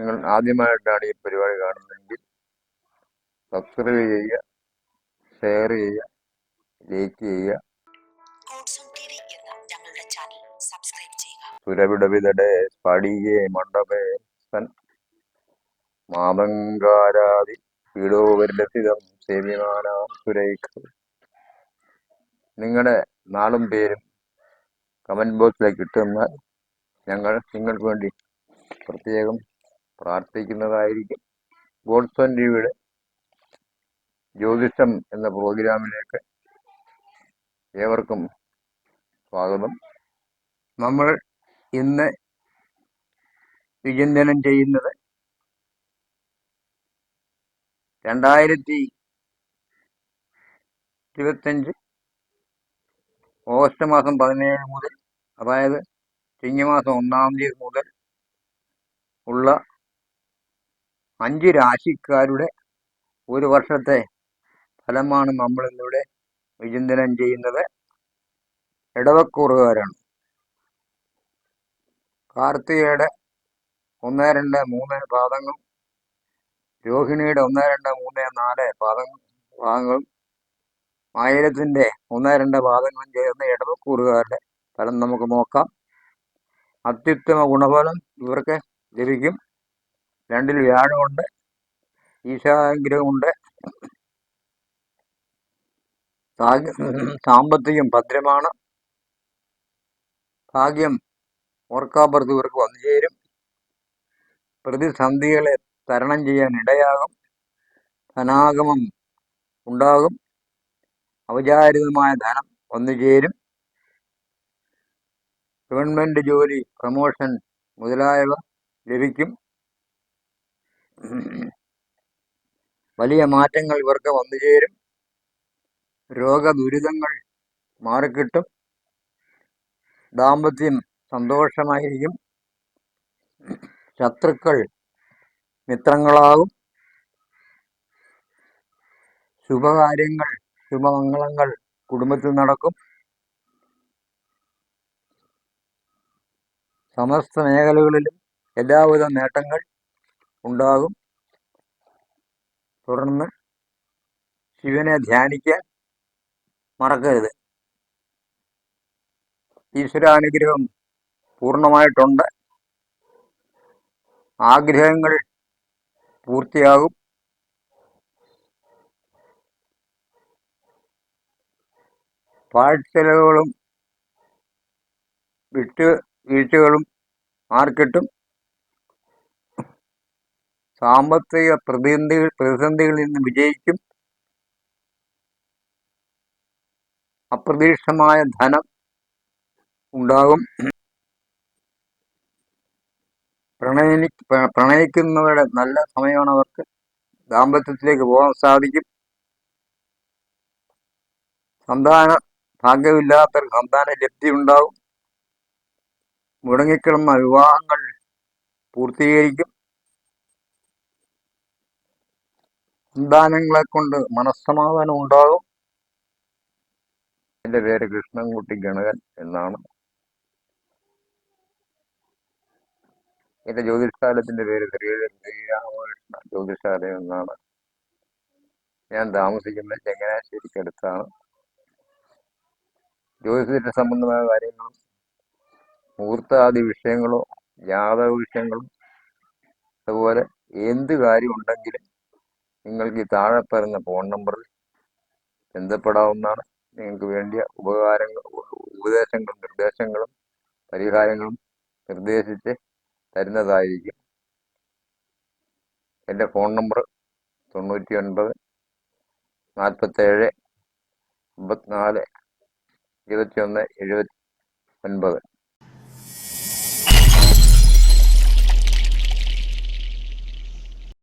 നിങ്ങൾ ആദ്യമായിട്ടാണ് ഈ പരിപാടി കാണുന്നതെങ്കിൽ സബ്സ്ക്രൈബ് ചെയ്യുക ഷെയർ ചെയ്യുക ലൈക്ക് ചെയ്യുക. സുരവിടവിതടെ സ്ഫടികേ മണ്ഡപേ സൻ മാതങ്കാരാതി പീഡോപരിലസിതം സേവ്യമാനാം സുരേഖ. നിങ്ങളുടെ നാളും പേരും കമന്റ് ബോക്സിലേക്ക് ഇട്ടുതന്നാൽ ഞങ്ങൾ നിങ്ങൾക്ക് വേണ്ടി പ്രത്യേകം പ്രാർത്ഥിക്കുന്നതായിരിക്കും. ഗോഡ്സൺ ടിവിയുടെ ജ്യോതിഷം എന്ന പ്രോഗ്രാമിലേക്ക് ഏവർക്കും സ്വാഗതം. നമ്മൾ ഇന്ന് വിചിന്തനം ചെയ്യുന്നത് രണ്ടായിരത്തി ഇരുപത്തഞ്ച് ഓഗസ്റ്റ് മാസം പതിനേഴ് മുതൽ അതായത് ചിങ്ങമാസം ഒന്നാം തീയതി മുതൽ ഉള്ള അഞ്ച് രാശിക്കാരുടെ ഒരു വർഷത്തെ ഫലമാണ് നമ്മൾ ഇന്നിവിടെ വിചിന്തനം ചെയ്യുന്നത്. ഇടവക്കൂറുകാരാണ് കാർത്തികയുടെ ഒന്ന് രണ്ട് മൂന്ന് പാദങ്ങളും രോഹിണിയുടെ ഒന്ന് രണ്ട് മൂന്ന് നാല് പാദങ്ങൾ പാദങ്ങളും ആയിരത്തിന്റെ ഒന്ന് രണ്ട് പാദങ്ങളും ചേർന്ന് ഇടവക്കൂറുകാരുടെ ഫലം നമുക്ക് നോക്കാം. അത്യുത്തമ ഗുണഫലം ഇവർക്ക് ലഭിക്കും. രണ്ടിൽ വ്യാഴമുണ്ട് ഈശാഗ്രഹമുണ്ട്. സാമ്പത്തികം ഭദ്രമാണ്. ഭാഗ്യം ഓർക്കാപ്പുറത്ത് ഇവർക്ക് വന്നു ചേരും. പ്രതിസന്ധികളെ തരണം ചെയ്യാൻ ഇടയാകും. ധനാഗമം ഉണ്ടാകും. ഔചാരിതമായ ധനം വന്നു ചേരും. ഗവൺമെന്റ് ജോലി പ്രമോഷൻ മുതലായവ ലഭിക്കും. വലിയ മാറ്റങ്ങൾ ഇവർക്ക് വന്നു ചേരും. രോഗദുരിതങ്ങൾ മാറിക്കിട്ടും. ദാമ്പത്യം സന്തോഷമായിരിക്കും. ശത്രുക്കൾ മിത്രങ്ങളാകും. ശുഭകാര്യങ്ങൾ ശുഭമംഗളങ്ങൾ കുടുംബത്തിൽ നടക്കും. സമസ്ത മേഖലകളിലും എല്ലാവിധ നേട്ടങ്ങൾ ഉണ്ടാകും. തുടർന്ന് ശിവനെ ധ്യാനിക്കാൻ മറക്കരുത്. ഈശ്വരാനുഗ്രഹം പൂർണമായിട്ടുണ്ട്. ആഗ്രഹങ്ങൾ പൂർത്തിയാകും. പാഴ്ചെലവുകളും വിട്ട് വീഴ്ചകളും മാർക്കിട്ടും സാമ്പത്തിക പ്രതിസന്ധികൾ പ്രതിസന്ധികളിൽ നിന്ന് വിജയിക്കും. അപ്രതീക്ഷിതമായ ധനം ഉണ്ടാകും. പ്രണയനി പ്രണയിക്കുന്നവരുടെ നല്ല സമയമാണ് അവർക്ക്. ദാമ്പത്യത്തിലേക്ക് പോകാൻ സാധിക്കും. സന്താന ഭാഗ്യമില്ലാത്ത സന്താന ലബ്ധി ഉണ്ടാവും മുടങ്ങിക്കിടന്ന വിവാഹങ്ങൾ പൂർത്തീകരിക്കും. സന്താനങ്ങളെ കൊണ്ട് മനസ്സമാധാനം ഉണ്ടാകും. എന്റെ പേര് കൃഷ്ണൻകുട്ടി ഗണകൻ എന്നാണ്. എന്റെ ജ്യോതിഷാലയത്തിന്റെ പേര് ശ്രീരാമകൃഷ്ണ ജ്യോതിഷാലയം എന്നാണ്. ഞാൻ താമസിക്കുന്നത് ചങ്ങനാശ്ശേരിക്കടുത്താണ് ജ്യോതിഷത്തിന്റെ സംബന്ധമായ കാര്യങ്ങളും മുഹൂർത്താദി വിഷയങ്ങളോ ജാതക വിഷയങ്ങളും അതുപോലെ എന്ത് കാര്യം ഉണ്ടെങ്കിലും നിങ്ങൾക്ക് ഈ താഴെ പറയുന്ന ഫോൺ നമ്പറിൽ ബന്ധപ്പെടാവുന്നതാണ്. നിങ്ങൾക്ക് വേണ്ടിയ ഉപകാരങ്ങൾ ഉപദേശങ്ങളും നിർദ്ദേശങ്ങളും പരിഹാരങ്ങളും നിർദ്ദേശിച്ച് തരുന്നതായിരിക്കും. എന്റെ ഫോൺ നമ്പർ തൊണ്ണൂറ്റി ഒൻപത് നാൽപ്പത്തേഴ് അമ്പത്തിനാല് ഇരുപത്തി ഒന്ന് എഴുപത്തി ഒൻപത്